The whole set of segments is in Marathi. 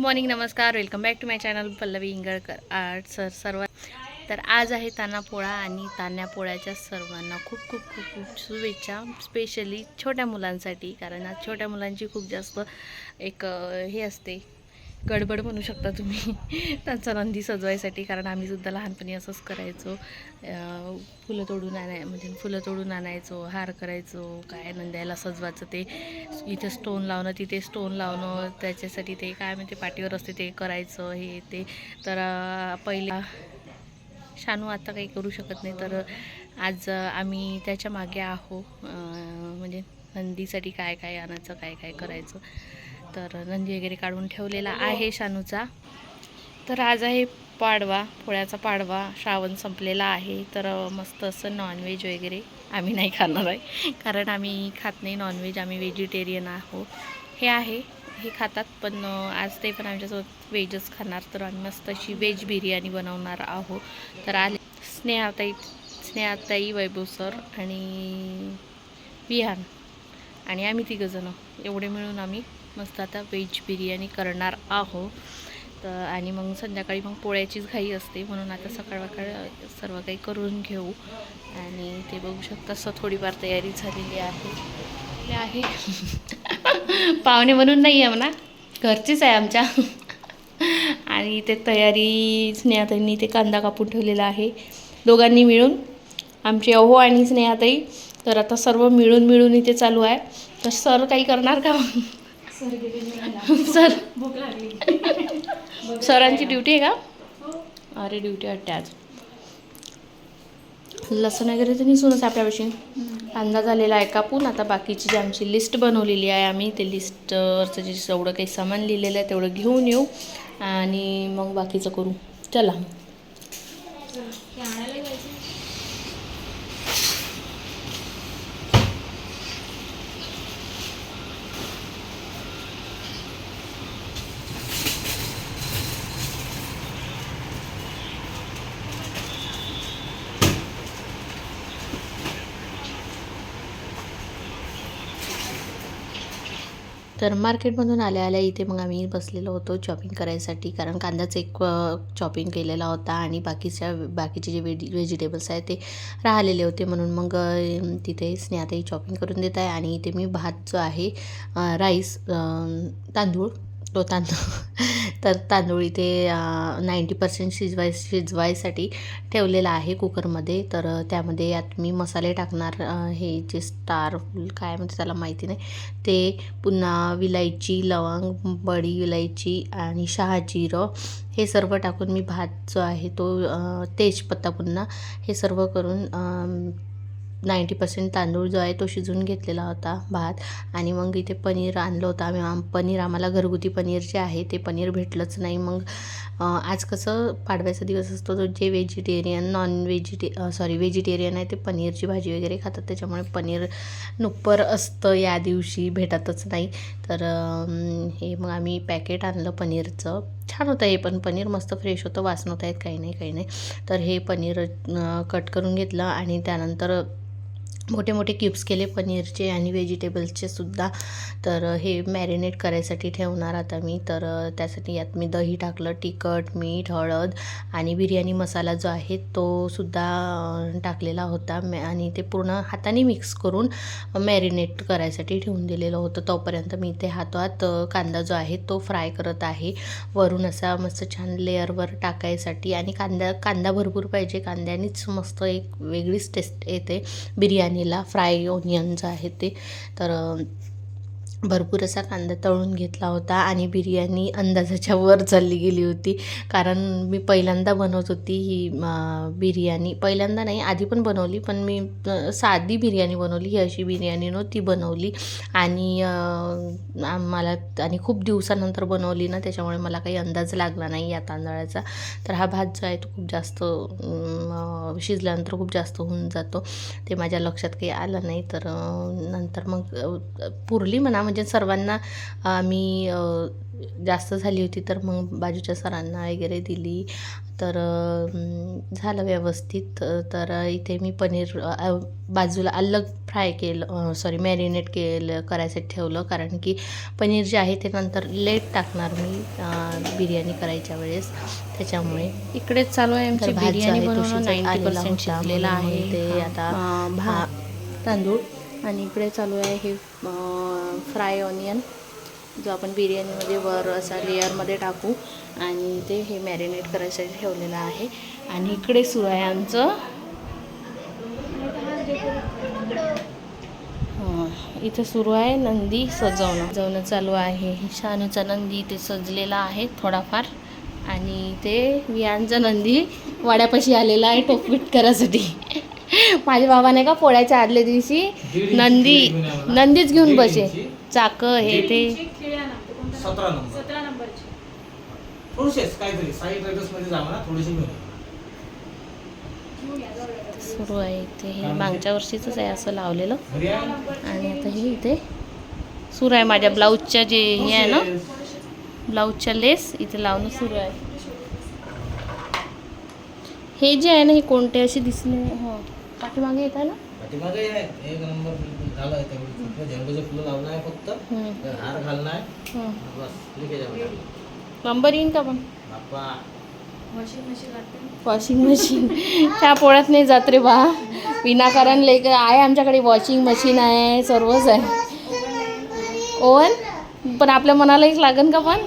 मॉर्निंग नमस्कार. Welcome back to my channel Pallavi Ingalkar. Art sir सर्व तर आज आहे ताना पोळा आणि तान्या पोळ्याच्या सर्वांना खूप खूप खूप खूप शुभेच्छा स्पेशली छोट्या मुलांसाठी. कारण आज छोट्या मुलांची खूप जास्त एक हे असते. गडबड म्हणू शकता तुम्ही. त्यांचा नंदी सजवायसाठी कारण आम्हीसुद्धा लहानपणी असंच करायचो. फुलं तोडून आणाय म्हणजे फुलं तोडून आणायचो हार करायचो काय नंद्याला सजवायचं ते. इथे स्टोन लावणं तिथे स्टोन लावणं त्याच्यासाठी ते काय म्हणते पाठीवर असते ते करायचं हे ते. तर पहिला शानू आता काही करू शकत नाही. तर आज आम्ही त्याच्यामागे आहो. म्हणजे नंदीसाठी काय काय आणायचं काय काय करायचं. तर नंदी वगैरे काढून ठेवलेला आहे शानूचा. तर आज आहे पाडवा पोळ्याचा पाडवा श्रावण संपलेला आहे. तर मस्त असं नॉनव्हेज वगैरे आम्ही नाही खाणार आहे. कारण आम्ही खात नाही नॉनव्हेज आम्ही व्हेजिटेरियन आहोत. हे आहे हे खातात पण आज ते पण आमच्यासोबत व्हेजच खाणार. तर आम्ही मस्त अशी व्हेज बिर्याणी बनवणार आहोत. तर आले स्नेहाताई स्नेहाताई वैभव सर आणि विहान. आणि आम्ही तिघंजणं. एवढे मिळून आम्ही मस्त आता व्हेज बिर्याणी करणार आहो तर आणि मग संध्याकाळी मग पोळ्याचीच घाई असते म्हणून आता सकाळ सकाळ सर्व काही करून घेऊ. आणि ते बघू शकता असं थोडीफार तयारी झालेली आहे. हे आहे. पाहुणे म्हणून नाही आहे म्हणा. घरचीच आहे आमच्या. आणि ते तयारी स्नेहाताईंनी ते कांदा कापून ठेवलेला आहे. दोघांनी मिळून. आमचे अहो आणि स्नेहाताई. तर आता सर्व मिळून मिळून इथे चालू आहे. तर सर काही करणार का? सर सरांची ड्युटी आहे का? अरे ड्युटी वाटते आज लसूण वगैरे तर निसूनच आपल्यापाशी. कांदा झालेला आहे कापून आता बाकीची जी आमची लिस्ट बनवलेली आहे आम्ही ते लिस्टवरचं जे जेवढं काही सामान लिहिलेलं आहे तेवढं घेऊन येऊ आणि मग बाकीचं करू. चला. तर मार्केटमधून आल्या आल्या इथे मग आम्ही बसलेलो होतो चॉपिंग करायसाठी. कारण कांद्याचं एक चॉपिंग केलेला होता आणि बाकीच्या बाकीचे जे व्हेजी व्हेजिटेबल्स आहेत ते राहिलेले होते. म्हणून मग तिथे स्नेहाताई चॉपिंग करून देत आहे. आणि इथे मी भात जो आहे राईस तांदूळ तो तांदूळ. तर तांदूळ इथे नाईंटी पर्सेंट शिजवाय शिजवायसाठी ठेवलेला आहे कुकरमध्ये. तर त्यामध्ये यात मी मसाले टाकणार हे जे स्टार काय म्हणते त्याला माहिती नाही. ते पुन्हा विलायची लवंग बडी विलायची आणि शहा जिरं हे सर्व टाकून मी भात जो आहे तो तेजपत्ता पुन्हा हे सर्व करून नाईंटी पर्सेंट तांदूळ जो आहे तो शिजवून घेतलेला होता भात. आणि मग इथे पनीर आणलं होतं आम्ही. आम पनीर आम्हाला घरगुती पनीर जे आहे ते पनीर भेटलंच नाही. मग आज कसं पाडव्याचा दिवस असतो तो जे व्हेजिटेरियन नॉन व्हेजिटे सॉरी व्हेजिटेरियन आहे ते पनीरची भाजी वगैरे खातात. त्याच्यामुळे पनीर नुप्पर असतं या दिवशी भेटतच नाही. तर हे मग आम्ही पॅकेट आणलं पनीरचं. छान होतं हे पण. पनीर मस्त फ्रेश होतं. वासन होत येत काही नाही काही नाही. तर हे पनीर कट करून घेतलं आणि त्यानंतर मोठे मोठे क्यूब्स केले पनीरचे आणि व्हेजिटेबल्सचे सुद्धा. तर हे मॅरिनेट करायसाठी ठेवणार आता मी. तर त्यासाठी यात मी दही टाकलं तिखट मीठ हळद आणि बिर्याणी मसाला जो आहे तो सुद्धा टाकलेला होता. मॅ आणि ते पूर्ण हाताने मिक्स करून मॅरिनेट करायसाठी ठेवून दिलेलं होतं. तोपर्यंत मी ते हातात कांदा जो आहे तो फ्राय करत आहे. वरून असा मस्त छान लेअरवर टाकायसाठी. आणि कांदा कांदा भरपूर पाहिजे. कांद्यानेच मस्त एक वेगळीच टेस्ट येते. बिर्याणी बिर्याणीला फ्राय ओनियन जे आहे ते. तर भरपूर असा कांदा तळून घेतला होता आणि बिर्याणी अंदाजाच्या वर चालली गेली होती. कारण मी पहिल्यांदा बनवत होती ही बिर्याणी. पहिल्यांदा नाही आधी पण बनवली पण मी साधी बिर्याणी बनवली. ही अशी बिर्याणी नव्हती बनवली. आणि मला आणि खूप दिवसानंतर बनवली ना त्याच्यामुळे मला काही अंदाज लागला नाही या तांदळाचा. तर हा भात जो आहे तो खूप जास्त शिजल्यानंतर खूप जास्त होऊन जातो. ते माझ्या लक्षात काही आलं नाही. तर नंतर मग पुरली म्हणा म्हणजे सर्वांना आम्ही जास्त झाली होती तर मग बाजूच्या सरांना वगैरे दिली. तर झालं व्यवस्थित. तर इथे मी पनीर बाजूला अलग फ्राय केलं सॉरी मॅरिनेट केलं करायसाठी ठेवलं. कारण की पनीर जे आहे ते नंतर लेट टाकणार मी बिर्याणी करायच्या वेळेस. त्याच्यामुळे इकडेच चालू आहे आमची तर भात जो बिर्याणी आहे. तो आता तांदूळ. आणि इकडे चालू आहे हे फ्राय ऑनियन जो आपण बिर्याणीमध्ये वर असा लेअरमध्ये टाकू. आणि ते हे मॅरिनेट करायसाठी ठेवलेलं आहे. आणि इकडे सुरू आहे आमचं. इथे सुरू आहे नंदी सजवणं. सजवणं चालू आहे. शानूचा नंदी इथे सजलेला आहे थोडाफार. आणि ते वियांचा नंदी वाड्यापाशी आलेला आहे टोपीट करायसाठी. माझ्या बाबाने का पोळ्याच्या आदल्या दिवशी नंदी नंदीच घेऊन बसे. चाक हे ते. सतरा नंबर. सतरा नंबरची. थोडेसेच काहीतरी. साई ट्रेडर्समध्ये जावं ना थोडेसे घेऊन या. सुरू आहे इथे. हे मागच्या वर्षीच आहे असं लावलेलं? आणि आता हे इथे सुरू आहे माझ्या ब्लाऊजच्या जे हे आहे ना. ब्लाऊजच्या लेस इथे लावणं सुरू आहे. हे जे आहे ना हे कोणते असे दिसले? हो. पाठीमागे येत आहे ना? पाठीमागे आहे. एक नंबर झालं आहे फक्त झेंडूचं फुलं लावणं आहे फक्त हार घालणं आहे. बस लिकेज नंबर येईन का पण? बाप्पा. वॉशिंग मशीन त्या पोळ्यात नाही जात रे बा. विनाकारण लेक आहे आमच्याकडे वॉशिंग मशीन आहे सर्वच आहे. ओवन पण आपल्या मनाला एक लागन का पण?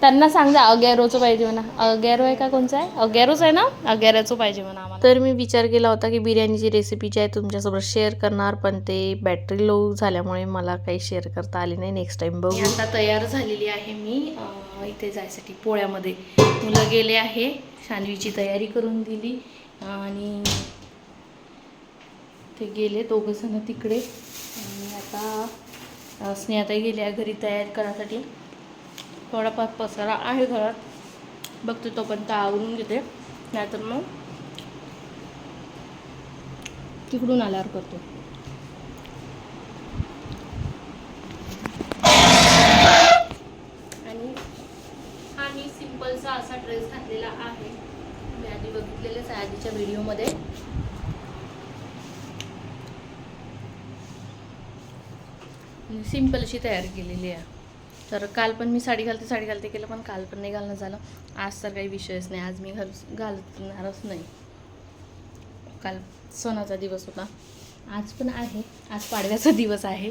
त्यांना सांगा अगॅरोचं पाहिजे म्हणा. अगॅरो आहे का कोणचं आहे? अगॅरोच आहे ना? अगॅरोचं पाहिजे म्हणा आम्हाला. तर मी विचार केला होता की बिर्याणीची रेसिपी जी आहे तुमच्यासोबत शेअर करणार पण ते बॅटरी लो झाल्यामुळे मला काही शेअर करता आली नाही. नेक्स्ट टाइम मी बघू आता तयार झालेली आहे मी इथे जायसाठी पोळ्यामध्ये. मुलं गेले आहे शानवीची तयारी करून दिली आणि ते गेले दोघं जण तिकडे. आणि आता स्नेहाताई गेली आहे घरी तयार करायसाठी थोडाफार पसारा आहे घरात. बघते तोपर्यंत आवरून घेते. नाहीतर मग तिकडून आल्यावर करतो. आणि हा मी सिम्पलचा असा ड्रेस घातलेला आहे. मी आधी बघितलेलेच आहे आधीच्या व्हिडिओमध्ये. सिम्पलची तयार केलेली आहे. तर काल पण मी साडी घालते साडी घालते केलं पण काल पण नाही घालणं झालं. आज तर काही विषयच नाही आज मी घाल घालणारच नाही. काल सणाचा दिवस होता. आज पण आहे आज पाडव्याचा दिवस आहे.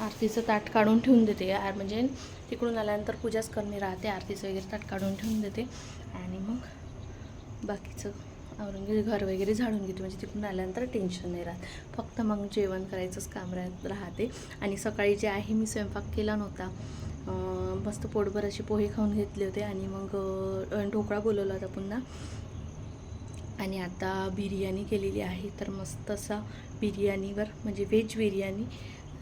आरतीचं ताट काढून ठेवून देते आर म्हणजे तिकडून आल्यानंतर पूजाच करणे राहते आरतीचं वगैरे ताट काढून ठेवून देते. आणि मग बाकीचं आवरून घे घर वगैरे झाडून घेते. म्हणजे तिकडून आल्यानंतर टेन्शन नाही राहत. फक्त मग जेवण करायचंच काम राहत राहते. आणि सकाळी जे आहे मी स्वयंपाक केला नव्हता. मस्त पोटभर असे पोहे खाऊन घेतले होते. आणि मग ढोकळा बोलवला होता पुन्हा. आणि आता बिर्याणी केलेली आहे. तर मस्त असा बिर्याणीवर म्हणजे व्हेज बिर्याणी.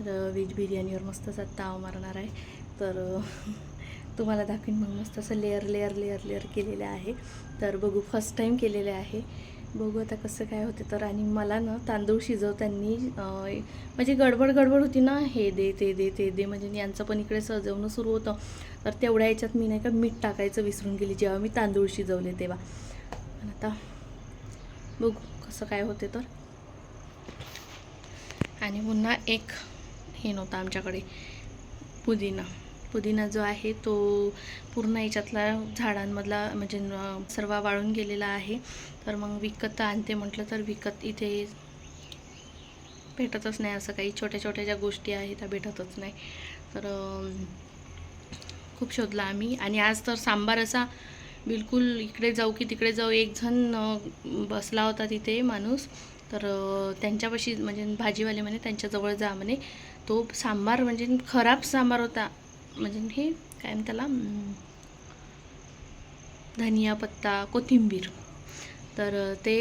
तर व्हेज बिर्याणीवर मस्त असा ताव मारणार आहे. तर तुम्हाला दाखवीन मग मस्त असं लेअर लेअर लेअर लेअर केलेलं आहे. तर बघू फर्स्ट टाईम केलेले आहे. बघू आता कसं काय होते तर. आणि मला ना तांदूळ शिजवताना म्हणजे गडबड गडबड होती ना हे दे ते दे ते दे. म्हणजे यांचं पण इकडे सजवणं सुरू होतं. तर तेवढ्या याच्यात मी नाही का मीठ टाकायचं विसरून गेली जेव्हा मी तांदूळ शिजवले तेव्हा. आता बघू कसं काय होते तर. आणि पुन्हा एक हे नव्हतं आमच्याकडे पुदिना. पुदिना जो आहे तो पूर्ण याच्यातला झाडांमधला म्हणजे सर्व वाळून गेलेला आहे. तर मग विकत आणते म्हटलं तर विकत इथे भेटतच नाही असं काही. छोट्या छोट्या ज्या गोष्टी आहेत त्या भेटतच नाही. तर खूप शोधला आम्ही. आणि आज तर सांबार असा बिलकुल इकडे जाऊ की तिकडे जाऊ एक जण बसला होता तिथे माणूस. तर त्यांच्यापाशी म्हणजे भाजीवाले म्हणे त्यांच्याजवळ जा म्हणे. तो सांबार म्हणजे खराब सांबार होता. म्हणजे हे काय त्याला धनिया पत्ता कोथिंबीर. तर ते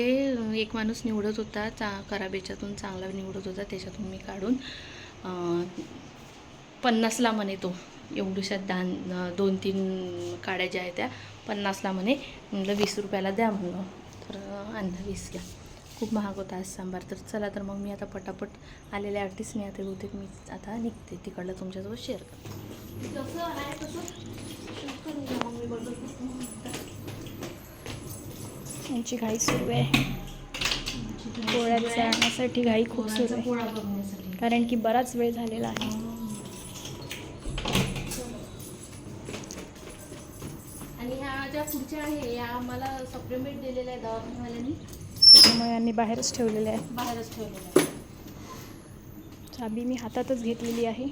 एक माणूस निवडत होता चा खराब याच्यातून चांगला निवडत होता त्याच्यातून मी काढून पन्नासला म्हणे तो. एवढ्याशा दान दोन तीन काड्या ज्या आहेत त्या पन्नासला म्हणे म्हणलं वीस रुपयाला द्या म्हणलं. तर अं, आणलं वीसला खूप महाग होता आज सांबार. तर चला तर मग मी आता पटापट आलेल्या आर्टिस्टने आता बहुतेक मी आता निघते. तिकडलं तुमच्यासोबत शेअर करते. आहे. यांची घाई सुरू आहे. पोळ्यात जाण्यासाठी घाई खूप सुरू आहे. कारण की बराच वेळ झालेला आहे. आणि ह्या ज्या पुढच्या आहे या आम्हाला सप्लिमेंट दिलेल्या आहे दवाखान्यावाल्यांनी. त्याच्यामुळे यांनी बाहेरच ठेवलेले आहे बाहेरच ठेवलेल्या आहे चाबी मी हातातच घेतलेली आहे.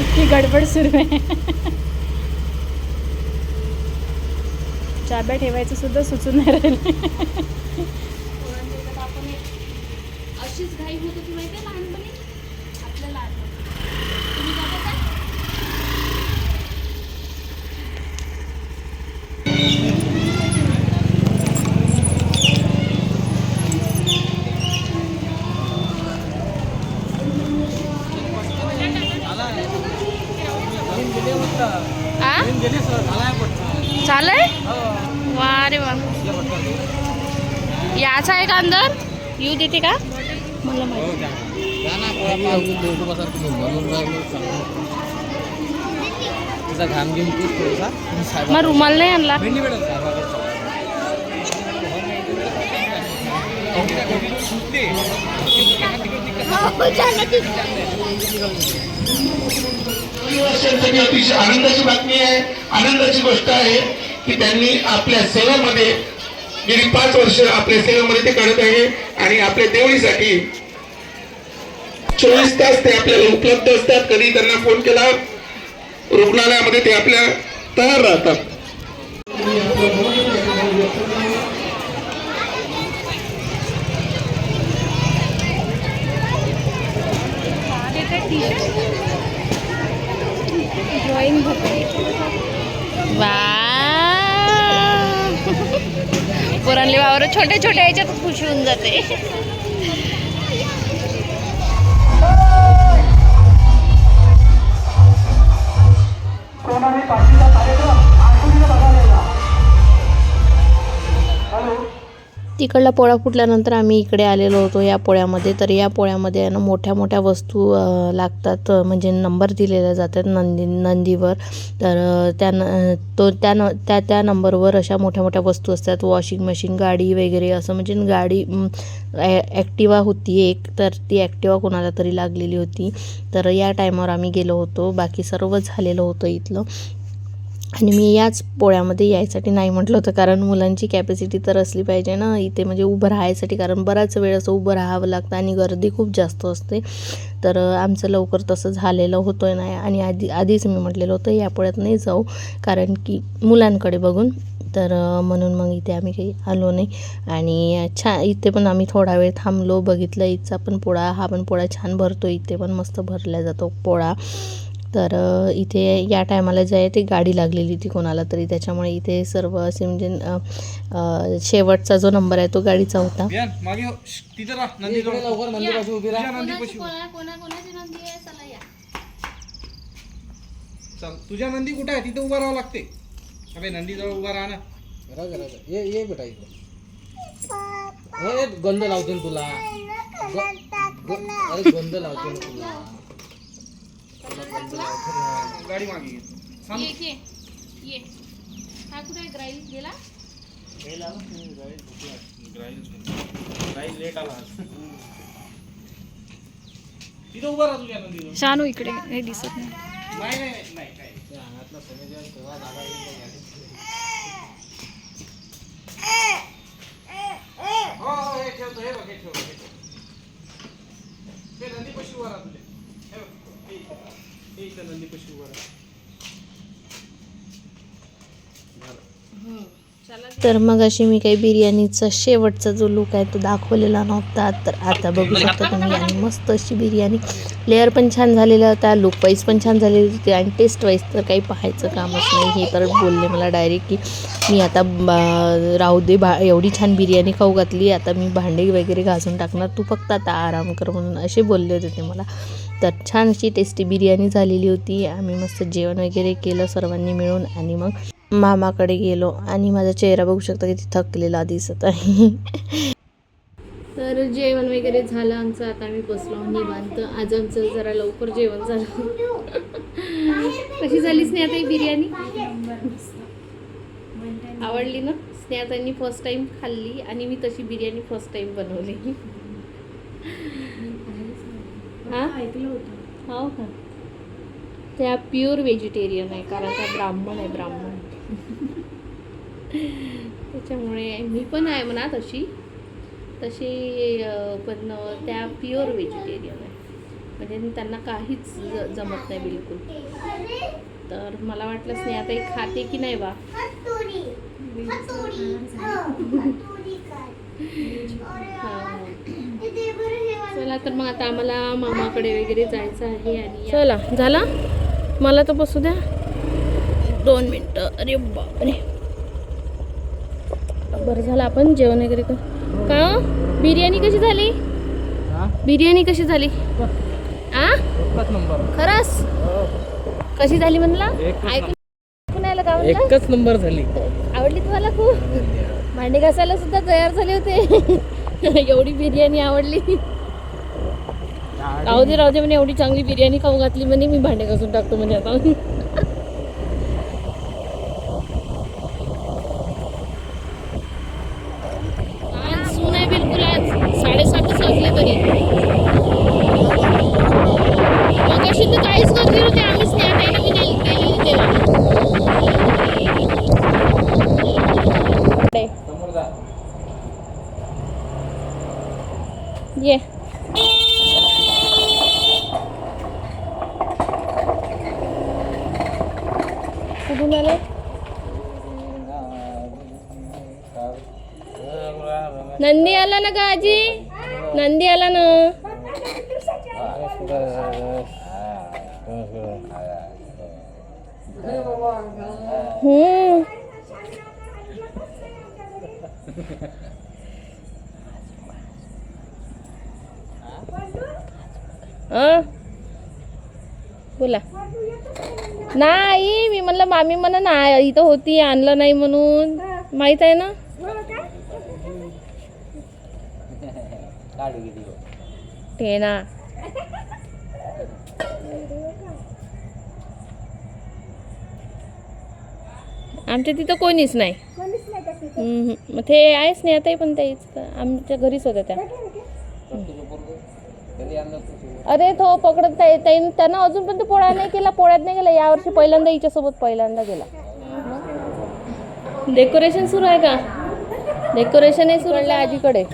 इतकी गडबड सुरू आहे. चाब्या ठेवायचं सुद्धा सुचून नाही राहिले. अशीच घाई होत होती माहिती लहान लहानपणी आपल्या लहानपणी तुम्ही जाता का आ? चालय वा रे वा याचा आहे का अंदर येऊ देते का? मला माहिती. मग रुमाल नाही आणला? अतिशय आनंदाची बातमी आहे. आनंदाची गोष्ट आहे की त्यांनी आपल्या सेवेमध्ये गेली पाच वर्ष आपल्या सेवेमध्ये ते काढत आहे आणि आपल्या देवळीसाठी चोवीस तास ते आपल्याला उपलब्ध असतात. कधी त्यांना फोन केला रुग्णालयामध्ये ते आपल्या तयार राहतात. ड्रॉइंग म्हणले वावर छोट्या छोट्या याच्यात खुशी होऊन जाते. तिकडला पोळा फुटल्यानंतर आम्ही इकडे आलेलो होतो या पोळ्यामध्ये. तर या पोळ्यामध्ये ना मोठ्या मोठ्या वस्तू लागतात. म्हणजे नंबर दिलेल्या जातात नंदी नंदीवर. तर त्या न तो त्या न त्या त्या नंबरवर अशा मोठ्या मोठ्या वस्तू असतात. वॉशिंग मशीन गाडी वगैरे असं. म्हणजे गाडी ॲ- ॲक्टिवा होती एक. तर ती ॲक्टिवा कोणाला तरी लागलेली होती. तर या टायमावर आम्ही गेलो होतो. बाकी सर्व झालेलं होतं इथलं. आणि मी याच पोळ्यामध्ये यायसाठी नाही म्हटलं होतं कारण मुलांची कॅपॅसिटी तर असली पाहिजे ना इथे म्हणजे उभं राहायसाठी कारण बराच वेळ असं उभं राहावं लागतं आणि गर्दी खूप जास्त असते. तर आमचं लवकर तसं झालेलं होतं नाही आणि आधी आधीच मी म्हटलेलं होतं या पोळ्यात नाही जाऊ कारण की मुलांकडे बघून. तर म्हणून मग इथे आम्ही काही आलो नाही. आणि छान इथे पण आम्ही थोडा वेळ थांबलो बघितलं इथचा पण पोळा हा पण पोळा छान भरतो इथे पण मस्त भरला जातो पोळा. तर इथे या टायमाला जे आहे ते गाडी लागलेली होती कोणाला तरी. त्याच्यामुळे इथे सर्व असे म्हणजे शेवटचा जो नंबर आहे तो गाडीचा होता. बियान मागे हो. तुझ्या नंदी कुठे आहे? तिथे उभा राहावं लागते. अबे नंदी जवळ उभा राहा ना. ये ये बेटा इथं ए, गंध लावतो तुला. अरे गंध लावतो तुला. गाडी मागे घे. थांब. ये ये ये हा कुठे ग्राईल गेला राहील लेट आला आज. तिथं उभा राहा तुझ्या नंदीजवळ शानू इकडे हे दिसत नाही नाही नाही नाही, नाही काय त्या अंगातला समय तेव्हा जागा येईल. तर मग अशी मी काही बिर्याणीचा शेवटचा जो लुक आहे तो दाखवलेला नव्हता. तर आता बघू शकता तुम्ही आणि मस्त अशी बिर्याणी. लेअर पण छान झालेला होता लुक वाईज पण छान झालेली होती आणि टेस्ट वाईज तर काही पाहायचं कामच नाही. हे तर बोलले मला डायरेक्ट की मी आता बा- राहू दे भा एवढी छान बिर्याणी खाऊ घातली आता मी भांडे वगैरे घासून टाकणार तू फक्त आता आराम कर म्हणून असे बोलले होते ते मला. तर छान अशी टेस्टी बिर्याणी झालेली होती. आम्ही मस्त जेवण वगैरे केलं सर्वांनी मिळून आणि मग मामाकडे गेलो आणि माझा चेहरा बघू शकता किती थकलेला दिसत आहे. तर जेवण वगैरे झालं आमचं. आता आम्ही बसलो निवांत. आज आमचं जरा लवकर जेवण झालं. कशी झालीच नाही आता ही बिर्याणी? आवडली ना? स्नेहाताईंनी फर्स्ट टाइम खाल्ली आणि मी तशी बिर्याणी फर्स्ट टाइम बनवली. हां? ऐकलं होतं हो का? त्या प्युअर व्हेजिटेरियन आहे कारण त्या ब्राह्मण आहे ब्राह्मण. त्याच्यामुळे मी पण आहे म्हणा तशी. तशी पण त्या प्युअर व्हेजिटेरियन आहे. म्हणजे त्यांना काहीच ज- जमत नाही बिलकुल. तर मला वाटलं स्नेहाताई खाते की नाही बा? हा. चला तर मग आता आम्हाला मामाकडे वगैरे जायचं आहे आणि चला झाला? मला तर बसू द्या. दोन मिनटं. अरे बापरे. बरं झालं आपण जेवण वगैरे कर. का हो? बिर्याणी कशी झाली? बिर्याणी कशी झाली? आ? खरंच? कशी झाली म्हणला? ऐकून का म्हणला? एकच नंबर झाली. आवडली तुम्हाला खूप? भांडे घासायला सुद्धा तयार झाले होते. एवढी बिर्याणी आवडली. राहू दे राहू दे म्हणे एवढी चांगली बिर्याणी खाऊ घातली म्हणे मी भांडे घासून टाकतो म्हणे आता आज सून आहे बिलकुल आज साडेसातच वाजले तरी मग अशी तर काहीच गर्दी होती आम्ही स्नेहाताईने मी गेली गेलेली तेव्हा समोर जा ये। कुठून आले? नंदी आला ना का आजी? नंदी आला ना. हम्म. अं? बोला. नाही मी म्हणलं मामी म्हणा ना इथं होती आणलं नाही म्हणून. माहीत आहे ना? ते ना. आमच्या तिथं कोणीच नाही. मग ते आहेच नाही आता पण त्याच आमच्या घरीच होत्या त्या. अरे तो पकडत नाही त्यां- त्यानं अजून पण पोळ्या नाही केला पोळ्यात नाही गेला. यावर्षी पहिल्यांदा हिच्यासोबत पहिल्यांदा गेला. डेकोरेशन सुरू आहे का? डेकोरेशन आहे सुरू आहे आजीकडे.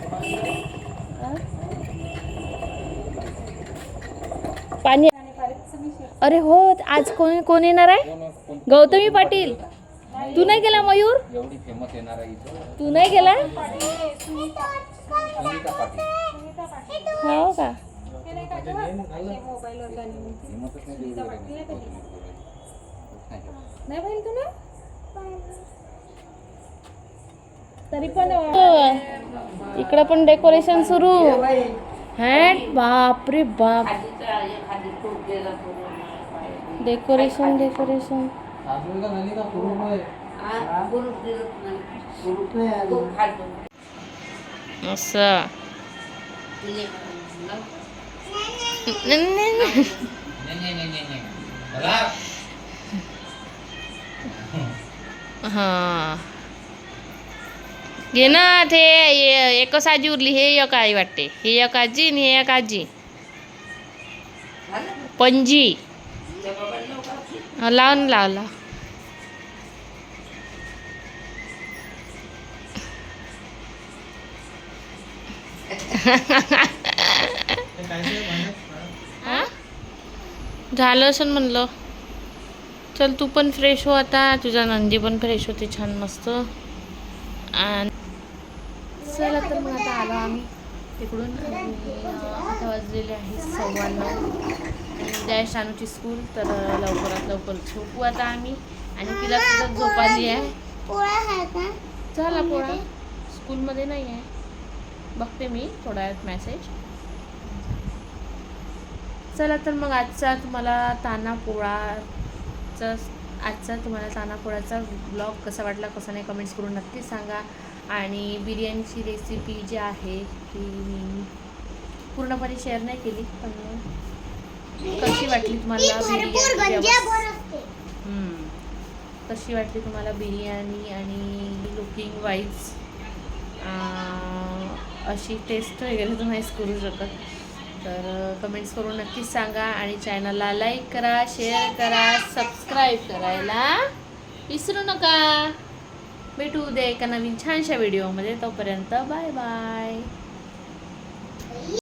पाणी अरे हो आज कोण कोण येणार आहे? गौतमी पाटील. तू नाही गेला मयूर? एवढी फेमस येणार आहे इथं. तू नाही गेला? सुनीता पाटील. हो का? नाही. देऊ तरी पण इकडं पण डेकोरेशन सुरू. हॅट बाप. रे बाप डेकोरेशन डेकोरेशन असं नाही नाही नाही नाही नाही बघा. हां. घे ना ते एक एकच आजी उरली हे एक आई वाटते. हे एक आजी आणि हे एक आजी. पणजी. लाव ना लाव लाव. झालं असं म्हणलं. चल तू पण फ्रेश हो आता. तुझा नंदी पण फ्रेश होते छान मस्त. आणि चला तर मग आता आलो आम्ही तिकडून. आता वाजलेले आहे सव्वा नऊ उद्या आहे शानूची स्कूल तर लवकरात लवकर झोपू आता आम्ही. आणि तिला सुद्धा झोपाली आहे. झाला पोळा. स्कूलमध्ये नाही आहे बघते मी थोड्या वेळात मॅसेज चला तर मग आजचा तुम्हाला ताना पोळाचा आजचा तुम्हाला ताना पोळाचा ब्लॉग कसा वाटला कसा नाही कमेंट्स करून नक्की सांगा. आणि बिर्याणीची रेसिपी जी आहे ती मी पूर्णपणे शेअर नाही केली पण कशी वाटली तुम्हाला बिर्याणी. कशी वाटली तुम्हाला बिर्याणी आणि लुकिंग वाईज अशी टेस्ट वगैरे तुम्ही करू शकत. तर कमेंट्स करून नक्कीच सांगा आणि चॅनलला लाईक करा शेअर करा सबस्क्राईब करायला विसरू नका. भेटू उद्या एका नवीन छानशा व्हिडिओमध्ये तोपर्यंत बाय बाय